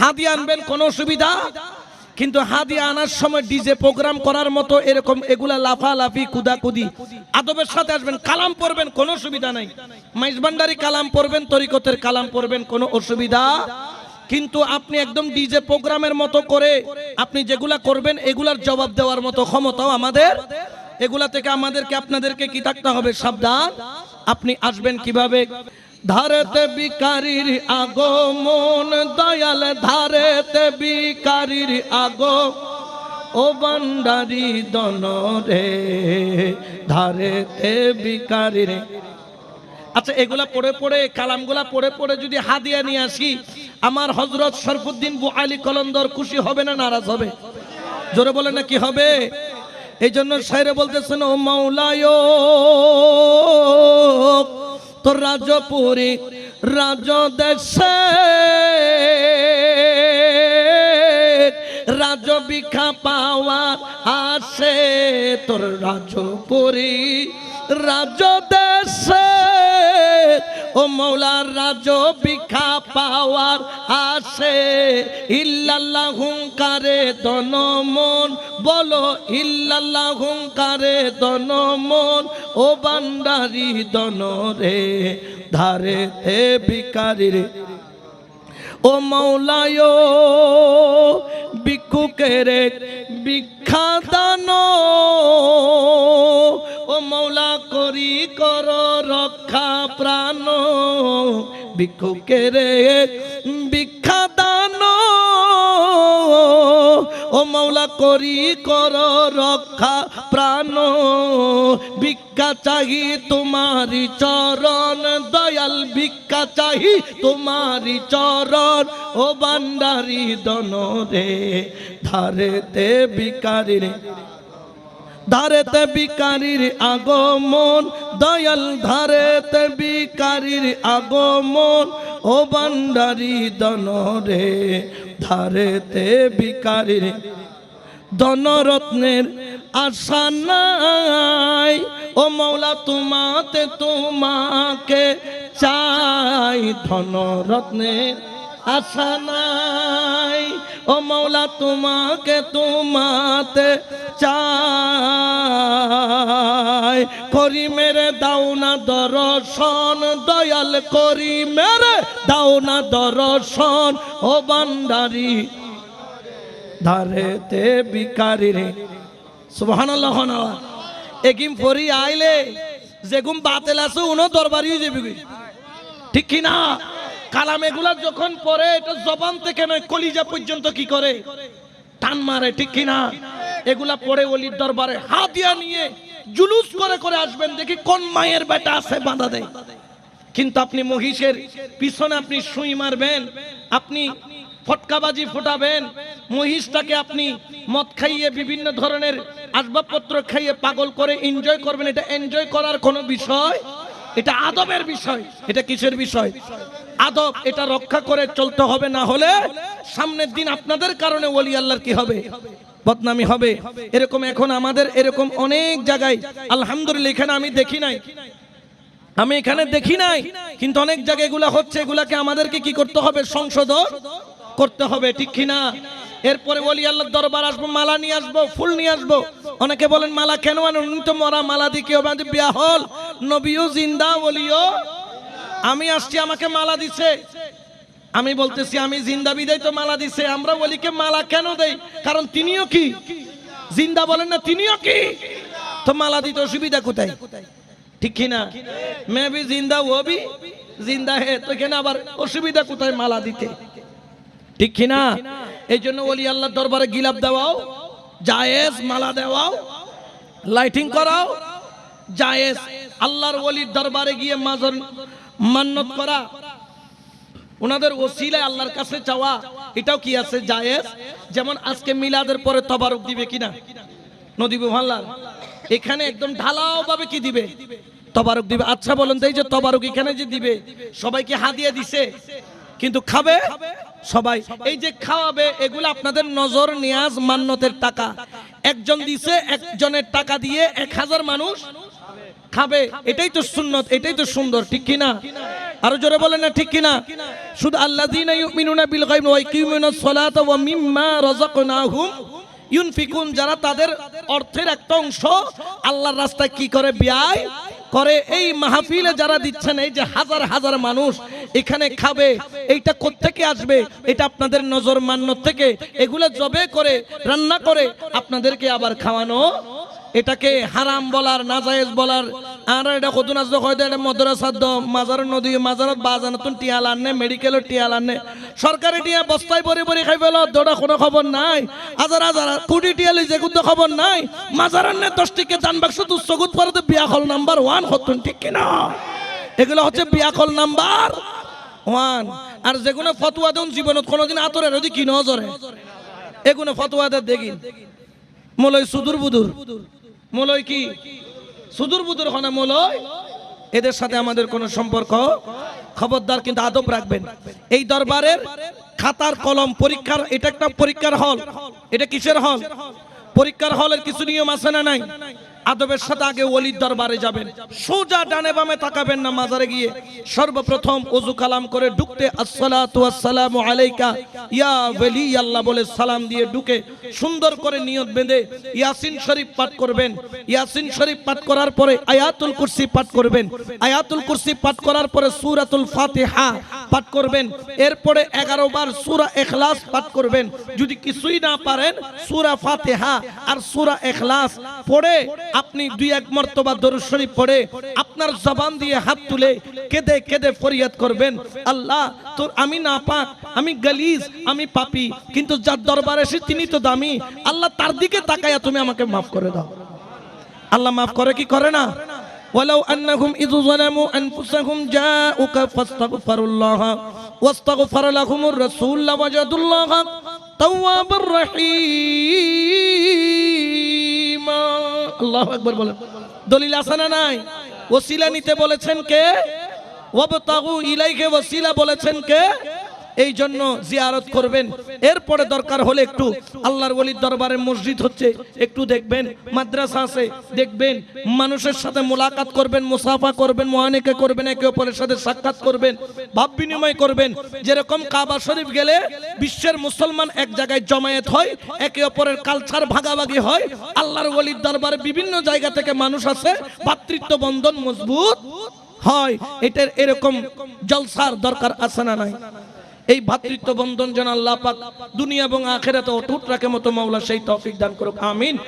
হাদিয়া আনবেন কোনো অসুবিধা? কিন্তু হাদিয়া আনার সময় ডিজে প্রোগ্রাম করার মতো এরকম এগুলা লাফালাফি, কুদাকুদি। আদবের সাথে আসবেন, কালাম পড়বেন কোনো অসুবিধা নাই। মাইজবান্ডারি কালাম পড়বেন তরিকতের কালাম পড়বেন কোনো অসুবিধা। কিন্তু আপনি একদম ডিজে প্রোগ্রামের মতো করে আপনি যেগুলা করবেন, এগুলার জবাব দেওয়ার মতো ক্ষমতাও আমাদের। এগুলা থেকে আমাদেরকে, আপনাদেরকে কি থাকতে হবে? সাবধান। আপনি আসবেন কীভাবে? ধারেতে বিকারির আগমন, দয়াল ধারেতে বিকারির আগো ও বান্ডারি দন রে ধারেতে বিকারির আচ্ছা এগুলা পড়ে পড়ে, কালামগুলা পড়ে পড়ে যদি হাদিয়া নিয়ে আসি, আমার হজরত শরফুদ্দিন বু আলী কলন্দর খুশি হবে না নারাজ হবে? জোরে বলে না কি হবে? এই জন্য সাইরে বলতেছেন, ও মাওলায় রাজপুরী রাজ দেশে রাজ বিখা পাওয়া আসে তোর রাজপুরী রাজ দেশে ও মৌলার রাজ বিখা পাওয়ার আসে। ইল্লাল্লাহ, হুঙ্কারে দনমন বলো ইল্লাল্লাহ হুঙ্কারে দনমন ও বান্ডারি দন রে, ধারে বিকারি রে ও মৌলায় ভিক্ষুকের বিখ্যাদান ও মৌলা, করি কর রক্ষা প্রাণ। ভিক্ষুকের বিখ্যাদান ও মাওলা করি কর রক্ষা প্রাণ। ভিক্ষা চাহি তোমারি চরণ, দয়াল ভিক্ষা চাহি তোমারি চরণ। ও বান্ডারি দন রে, ধারেতে বিকারি রে ধারেতে বিকারির আগমন। দয়াল ধারেতে বিকারির আগমন। ও বান্ডারি দন রে ধারেতে বিকারির ধনরত্নের আশা নাই। ও মৌলা, তোমাতে তোমাকে চাই ধনরত্নের আশা নাই। ও মৌলা, তোমাকে তোমাতে চাই। করি মেরে দাও না দর্শন, দয়াল করি মেরে দাও না দর্শন। ও বান্ডারি ধারেতে বিকারি রে। সুবহানাল্লাহ না একিম ফরি আইলে যেগুম বাতেল আছে, উনো দরবারি হয়ে যাবে ঠিক কি না কালাম এগুলা যখন পড়ে, এটা জবান থেকে নয়, কলিজা পর্যন্ত কি করে? টান মারে, ঠিক কি না এগুলা পরে অলির দরবারে হাতিয়া নিয়ে জুলুস করে করে আসবেন। দেখি কোন মায়ের বেটা আছে বাঁধা দেয়। কিন্তু আপনি মহিষের পিছনে আপনি সুই মারবেন, আপনি ফটকাবাজি ফোটাবেন, মহিষটাকে আপনি মদ খাইয়ে বিভিন্ন ধরনের আসবাবপত্র খাইয়ে পাগল করে এনজয় করবেন। এটা এনজয় করার কোনো বিষয়? এটা আদবের বিষয়। এটা কিসের বিষয়? আদব, এটা রক্ষা করে চলতে হবে না হলে সামনের দিন আপনাদের কারণে ওলি আল্লাহর কি হবে? বদনামি হবে। এরকম এখন আমাদের এরকম অনেক জায়গায়। আলহামদুলিল্লাহ, এখানে আমি দেখি নাই। আমি এখানে দেখি নাই, কিন্তু অনেক জায়গায় এগুলা হচ্ছে, এগুলাকে আমাদেরকে কি করতে হবে? সংশোধন করতে হবে, ঠিক কিনা এরপরে বলি আল্লাহ দরবার আসব, মালা নিয়ে আসব, ফুল নিয়ে আসব। অনেকে বলেন, মালা কেন আনেন? তো মরা মালা দিয়ে কেউ বিয়া হল। নবীও জিন্দা, বলিও, আমি আসছি, আমাকে মালা দিছে। আমি বলতেছি, আমি জিন্দা বিদায় তো মালা দিছে, আমরা বলিকে মালা কেন দেই? কারণ তিনিও কি? জিন্দা বলেন না, তিনিও কি? তো মালা দিতে অসুবিধা কোথায়? ঠিক কি না? মে বি জিন্দা, ও বি জিন্দা হে, তো এখানে আবার অসুবিধা কোথায় মালা দিতে? ঠিক কি না? এই জন্য ওলি আল্লাহ দরবারে গিলাপ দেওয়াও, জায়েজ মালা দেওয়াও, লাইটিং করাও, জায়েজ আল্লাহর ওলির দরবারে গিয়ে মাজন মান্নত করা ওনাদের ওসিলায় আল্লাহর কাছে চাওয়া, এটাও কি আছে, জায়েজ? যেমন আজকে মিলাদের পরে তবারক দিবে কিনা? নদী ভাল্লার এখানে একদম ঢালাও ভাবে কি দিবে? তবারক দিবে। আচ্ছা বলুন তো এই যে তবারক এখানে যে দিবে, সবাইকে হাদিয়া দিছে, কিন্তু খাবে? সবাই। এই যে খাওয়াবে, এগুলো আপনাদের নজর, নিয়াজ মান্যতের টাকা। একজন দিছে, একজনের টাকা দিয়ে এক হাজার মানুষ খাবে। এটাই তো সুন্নত, এটাই তো সুন্দর, ঠিক কিনা? আরও জোরে বলেন না, ঠিক কিনা? শুধু ওয়া মিম্মা ইউনফিকুন, যারা তাদের অর্থের একটা অংশ আল্লাহর রাস্তায় কি করে ব্যয়? করে এই মাহফিলে যারা দিচ্ছেন, এই যে হাজার হাজার মানুষ এখানে খাবে, এইটা কোত্থেকে আসবে? এটা আপনাদের নজর মান্য থেকে। এগুলো জবে করে, রান্না করে আপনাদেরকে আবার খাওয়ানো, এটাকে হারাম বলার, নাজায়েজ বলার আর এটা কত নাচ হয় এটা মদ্রাসার দ মাজার নদী মাজারত বাজানতুন টিয়াল আনে মেডিকেলের টিয়াল আনে সরকারি টিয়া বস্তায় ভরে ভরে খাই ফেল, দৌড়া কোনো খবর নাই। হাজার হাজার কোটি টিয়ালি যে কিন্তু খবর নাই। মাজার আনে দশ টিকে দান বাক্স দুঃসগুত পরে বিয়া হল নাম্বার ওয়ান, হতুন ঠিক কিনা? এগুলো হচ্ছে বিয়া কল নাম্বার ওয়ান। আর যেগুলো ফতুয়া দেন জীবনত, কোনোদিন আতরের ওদি কি নজরে? এগুলো ফতুয়াদের দেখি মলয় সুদূর বুদুর। মলয় কি? সুদূর বুদুর মোলয় এদের সাথে আমাদের কোনো সম্পর্ক খবরদার কিন্তু আদব রাখবেন। এই দরবারের খাতার কলম পরীক্ষার, এটা একটা পরীক্ষার হল। এটা কিসের হল? পরীক্ষার হলের কিছু নিয়ম আছে না নাই? আদবের সাথে আগে ওলির দরবারে যাবেন। সোজা ডানে বামে তাকাবেন না মাজারে গিয়ে। সর্বপ্রথম ওযু কালাম করে ঢুকতে আসসালামু আলাইকা। ইয়া ওয়ালি, আল্লাহ বলে সালাম দিয়ে ঢুকে সুন্দর করে নিয়ত বেঁধে ইয়াসিন শরীফ পাঠ করবেন। ইয়াসিন শরীফ পাঠ করার পরে আয়াতুল কুরসি পাঠ করবেন। আয়াতুল কুরসি পাঠ করার পরে সূরাতুল ফাতিহা পাঠ করবেন। এরপরে 11 বার সুরা ইখলাস পাঠ করবেন। যদি কিছুই না পারেন, সুরা ফাতিহা আর সুরা ইখলাস পড়ে আপনি দুই এক মর্তবা দরুদ শরীফ পড়ে আপনার জবান দিয়ে হাত তুলে কেঁদে কেঁদে ফরিয়াদ করবেন। আল্লাহ, তোর আমি না পাক আমি গালিজ, আমি পাপি, কিন্তু যার দরবারে এসে তিনি তো দামি। আল্লাহ তার দিকে তাকাইয়া তুমি আমাকে মাফ করে দাও। আল্লাহ মাফ করে কি করে না? ولو أنهم إذ ظلموا أنفسهم جاءوك فاستغفروا الله واستغفر لهم الرسول لوجدوا الله توابا رحيما আল্লাহু আকবার বলেন দলিল আছে না নাই ওসিলা নিতে বলেছেন কে ওয়াবতাগু ইলাইহি ওসিলা বলেছেন কে এই জন্য জিয়ারত করবেন। এরপরে দরকার হলে একটু আল্লাহর ওলির দরবারে মসজিদ হচ্ছে, একটু দেখবেন, মাদ্রাসা আছে, দেখবেন, মানুষের সাথে মোলাকাত করবেন, মুসাফা করবেন, মহানিকে করবেন, একে অপরের সাথে সাক্ষাৎ করবেন, ভাব বিনিময় করবেন। যেরকম কাবা শরীফ গেলে বিশ্বের মুসলমান এক জায়গায় জমায়েত হয়, একে অপরের কালচার ভাগাভাগি হয়, আল্লাহর ওলির দরবারে বিভিন্ন জায়গা থেকে মানুষ আছে ভাতৃত্ব বন্ধন মজবুত হয়। এটার এরকম জলসার দরকার আছে না নাই? এই ভাতৃত্ব বন্ধন যেন আল্লাহ দুনিয়া এবং আখেরাতে অটুট রাখে মতো মাওলা সেই তৌফিক দান করুক, আমিন।